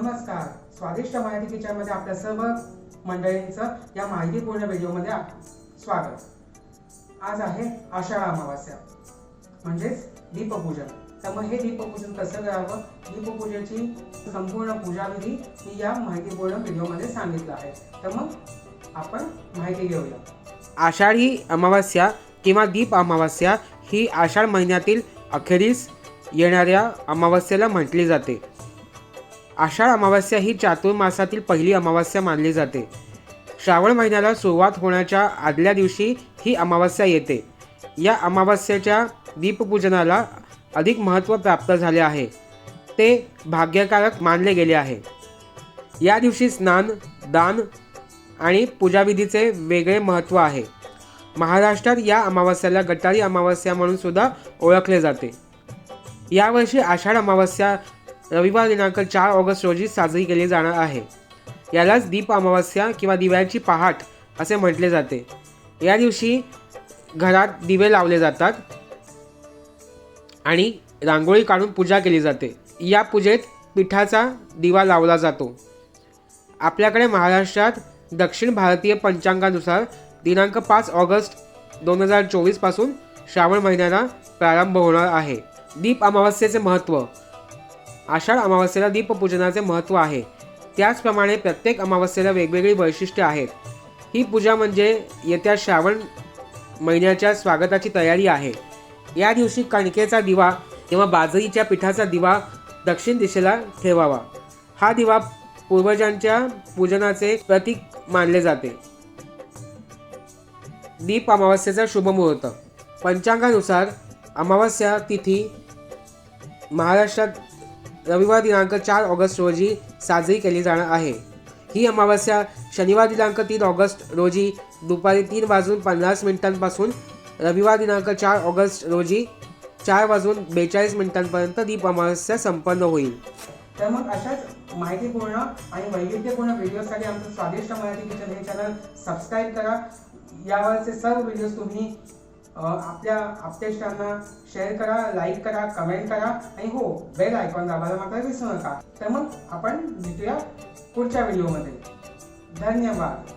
स्वादिष्ट माहिती किचनमध्ये आपल्या सर्व मंडळींचं या माहितीपूर्ण व्हिडिओमध्ये स्वागत. आज आहे आषाढ अमावास्या. म्हणजेच दीपपूजन. तर मग हे दीपपूजन कसं करावं? दीपपूजेची संपूर्ण पूजाविधी मी या माहितीपूर्ण व्हिडिओमध्ये सांगितलं आहे. तर मग आपण माहिती घेऊया. आषाढी अमावास्या किंवा दीप अमावास्या ही आषाढ महिन्यातील अखेरीस येणाऱ्या अमावास्येला म्हटली जाते. आषाढ अमावास्या ही चातुर्मासातील पहिली अमावास्या मानली जाते. श्रावण महिन्याला सुरुवात होण्याच्या आदल्या दिवशी ही अमावास्या येते. या अमावास्येच्या दीपपूजनाला अधिक महत्त्व प्राप्त झाले आहे. ते भाग्यकारक मानले गेले आहे. या दिवशी स्नान दान आणि पूजाविधीचे वेगळे महत्त्व आहे. महाराष्ट्रात या अमावास्याला गटारी अमावास्या म्हणून सुद्धा ओळखले जाते. यावर्षी आषाढ अमावास्या रविवार दिनांक चार ऑगस्ट रोजी साजरी केली जाणार आहे. यालाच दीप अमावस्या किंवा दिव्याची पहाट असे म्हटले जाते. या दिवशी घरात दिवे लावले जातात आणि रांगोळी काढून पूजा केली जाते. या पूजेत पिठाचा दिवा लावला जातो. आपल्याकडे महाराष्ट्रात दक्षिण भारतीय पंचांगानुसार दिनांक पाच ऑगस्ट दोन हजार चोवीसपासून श्रावण महिन्याला प्रारंभ होणार आहे. दीप अमावस्येचे महत्त्व आषाढ अमावस्येला दीपपूजनाचे महत्त्व आहे. त्याचप्रमाणे प्रत्येक अमावस्येला वेगवेगळी वैशिष्ट्ये आहेत. ही पूजा म्हणजे येत्या श्रावण महिन्याच्या स्वागताची तयारी आहे. या दिवशी कणकेचा दिवा किंवा बाजरीच्या पिठाचा दिवा दक्षिण दिशेला ठेवावा. हा दिवा पूर्वजांच्या पूजनाचे प्रतीक मानले जाते. दीप अमावस्येचा शुभ मुहूर्त. पंचांगानुसार अमावस्या तिथी महाराष्ट्रात रविवार दिनांक चार ऑगस्ट रोजी साजरी केली जाणार आहे. ही अमावस्या शनिवार दिनांक तीन ऑगस्ट रोजी दुपारी तीन वाजून पन्नास मिनिटांपासून रविवार दिनांक चार ऑगस्ट रोजी चार वाजून बेचाळीस मिनिटांपर्यंत दीप अमावस्या संपन्न होईल. तर मग अशाच माहितीपूर्ण आणि वैविध्यपूर्ण व्हिडिओसाठी आमचं स्वादिष्ट मराठी किचन हे चॅनल सबस्क्राईब करा. यावरचे सर्व व्हिडिओज तुम्ही आपल्या आपतेष्टांना शेअर करा लाईक करा कमेंट करा आणि हो बेल आयकॉन दाबायला मात्र विसरू नका. तर मग आपण भेटूया पुढच्या व्हिडिओमध्ये धन्यवाद.